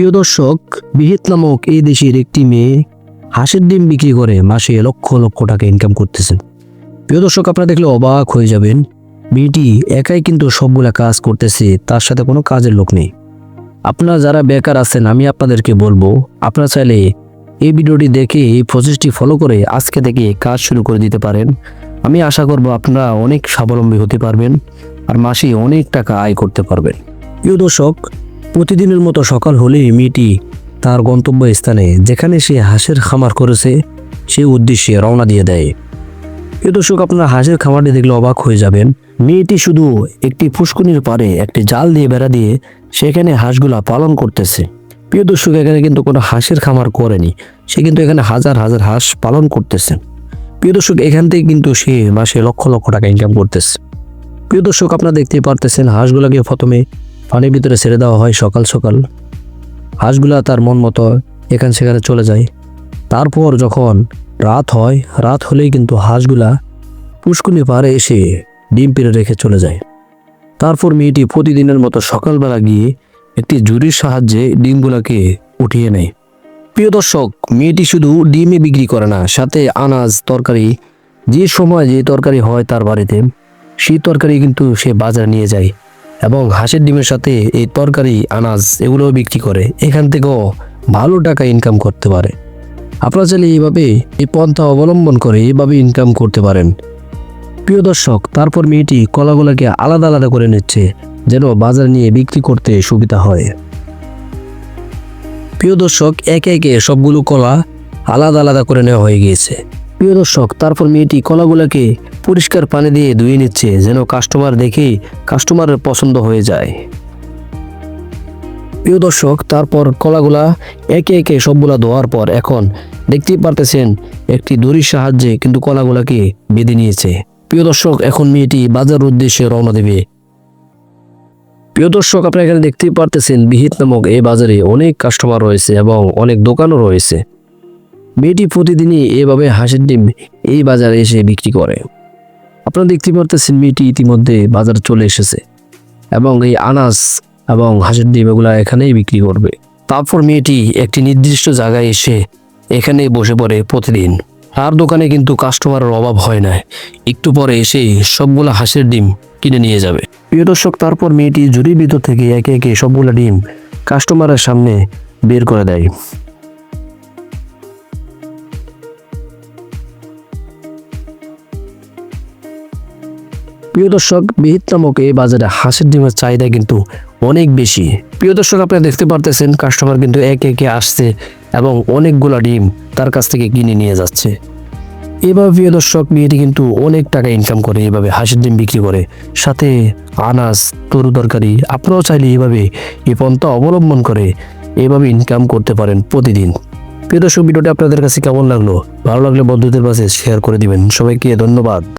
প্রিয় দর্শক, বিহিত নামক এই দেশের একটি মেয়ে হাঁসের ডিম বিক্রি করে মাসে লক্ষ লক্ষ টাকা ইনকাম করতেছেন প্রিয় দর্শক, আপনারা দেখলে অবাক হয়ে যাবেন, মেয়েটি একাই কিন্তু সবগুলা কাজ করতেছে, তার সাথে কোনো কাজের লোক নেই। আপনারা যারা বেকার আছেন, আমি আপনাদেরকে বলব, আপনারা চাইলে এই ভিডিওটি দেখে এই প্রসেসটি ফলো করে আজকে থেকে কাজ শুরু করে দিতে পারেন। আমি আশা করব আপনারা অনেক স্বাবলম্বী হতে পারবেন আর মাসে অনেক টাকা আয় করতে পারবেন। প্রিয় দর্শক প্রতিদিনের মতো সকাল হলেই মেয়েটি তার গন্তব্য স্থানে যেখানে সে হাঁসের খামার করেছে সেই উদ্দেশ্যে রওনা দিয়ে দেয়। প্রিয় দর্শক, আপনারা হাঁসের খামারটি দেখলে অবাক হয়ে যাবেন। মেয়েটি শুধু একটি ফুসকুনির পারে একটি জাল দিয়ে বেড়া দিয়ে সেখানে হাঁসগুলা পালন করতেছে। প্রিয় দর্শক, এখানে কিন্তু কোনো হাঁসের খামার করেনি। সে কিন্তু এখানে হাজার হাজার হাঁস পালন করতেছে। প্রিয় দর্শক, এখান থেকে কিন্তু সে মাসে লক্ষ লক্ষ টাকা ইনকাম করতেছে। প্রিয় দর্শক, আপনারা দেখতে পারতেছেন হাঁসগুলাকে প্রথমে পানির ভিতরে ছেড়ে দেওয়া হয় সকাল সকাল। হাঁসগুলা তার মন মতো এখান সেখানে চলে যায়। তারপর যখন রাত হয়, রাত হলেই কিন্তু হাঁসগুলা পুষ্কুনি পাড়ে এসে ডিম পেড়ে রেখে চলে যায়। তারপর মেয়েটি প্রতিদিনের মতো সকালবেলা গিয়ে একটি ঝুড়ির সাহায্যে ডিমগুলাকে উঠিয়ে নেয়। প্রিয় দর্শক, মেয়েটি শুধু ডিমে বিক্রি করে না, সাথে আনাজ, তরকারি, যে সময় যে তরকারি হয় তার বাড়িতে, সেই তরকারি কিন্তু সে বাজারে নিয়ে যায়। এবং হাঁসের ডিমের সাথে এই তরকারি, আনাজ এগুলোও বিক্রি করে। এখান থেকেও ভালো টাকা ইনকাম করতে পারে। আপনারা চাইলে এইভাবে এই পন্থা অবলম্বন করে এইভাবে ইনকাম করতে পারেন। প্রিয় দর্শক, তারপর মেয়েটি কলাগুলোকে আলাদা আলাদা করে নিচ্ছে, যেন বাজার নিয়ে বিক্রি করতে সুবিধা হয়। প্রিয় দর্শক, একে একে সবগুলো কলা আলাদা আলাদা করে নেওয়া হয়ে গিয়েছে। প্রিয় দর্শক, তারপর মেয়েটি কলাগুলোকে পরিষ্কার পানি দিয়ে ধুয়ে নিচ্ছে যেন কাস্টমার দেখে কাস্টমারের পছন্দ হয়ে যায়। প্রিয় দর্শক, তারপর কলাগুলা একে একে সবগুলা ধোয়ার পর এখন দেখতেই পারতেছেন একটি দড়ির সাহায্যে কিন্তু কলাগুলাকে বেঁধে নিয়েছে। প্রিয় দর্শক, এখন মেয়েটি বাজার উদ্দেশ্যে রওনা দেবে। প্রিয় দর্শক, আপনারা এখানে দেখতেই পারতেছেন বিহিত নামক এই বাজারে অনেক কাস্টমার রয়েছে এবং অনেক দোকানও রয়েছে। মেয়েটি প্রতিদিনই এভাবে হাঁসের ডিম এই বাজারে এসে বিক্রি করে। আপনারা দেখতে পারতেছেন মেয়েটি ইতিমধ্যে বাজার চলে এসেছে এবং এই আনাজ এবং হাঁসের ডিম এগুলা এখানেই বিক্রি করবে। তারপর মেয়েটি একটি নির্দিষ্ট জায়গায় এসে এখানেই বসে পড়ে প্রতিদিন। আর দোকানে কিন্তু কাস্টমারের অভাব হয় না। একটু পরে এসে সবগুলা হাঁসের ডিম কিনে নিয়ে যাবে। প্রিয় দর্শক, তারপর মেয়েটি ঝুড়ির ভিতর থেকে একে একে সবগুলা ডিম কাস্টমারের সামনে বের করে দেয়। প্রিয় দর্শক, বিহিত নামক এই বাজারে হাঁসের ডিমের চাহিদা কিন্তু অনেক বেশি। প্রিয় দর্শক, আপনারা দেখতে পারতেছেন কাস্টমার কিন্তু একে একে আসছে এবং অনেকগুলা ডিম তার কাছ থেকে কিনে নিয়ে যাচ্ছে। এভাবে প্রিয় দর্শক, মেয়েটি কিন্তু অনেক টাকা ইনকাম করে, এভাবে হাঁসের ডিম বিক্রি করে। সাথে আনাজ তরু তরকারি, আপনারাও চাইলে এভাবে এই পন্থা অবলম্বন করে এভাবে ইনকাম করতে পারেন প্রতিদিন। প্রিয় দর্শক, ভিডিওটি আপনাদের কাছে কেমন লাগল? ভালো লাগলে বন্ধুদের কাছে শেয়ার করে দিবেন। সবাইকে ধন্যবাদ।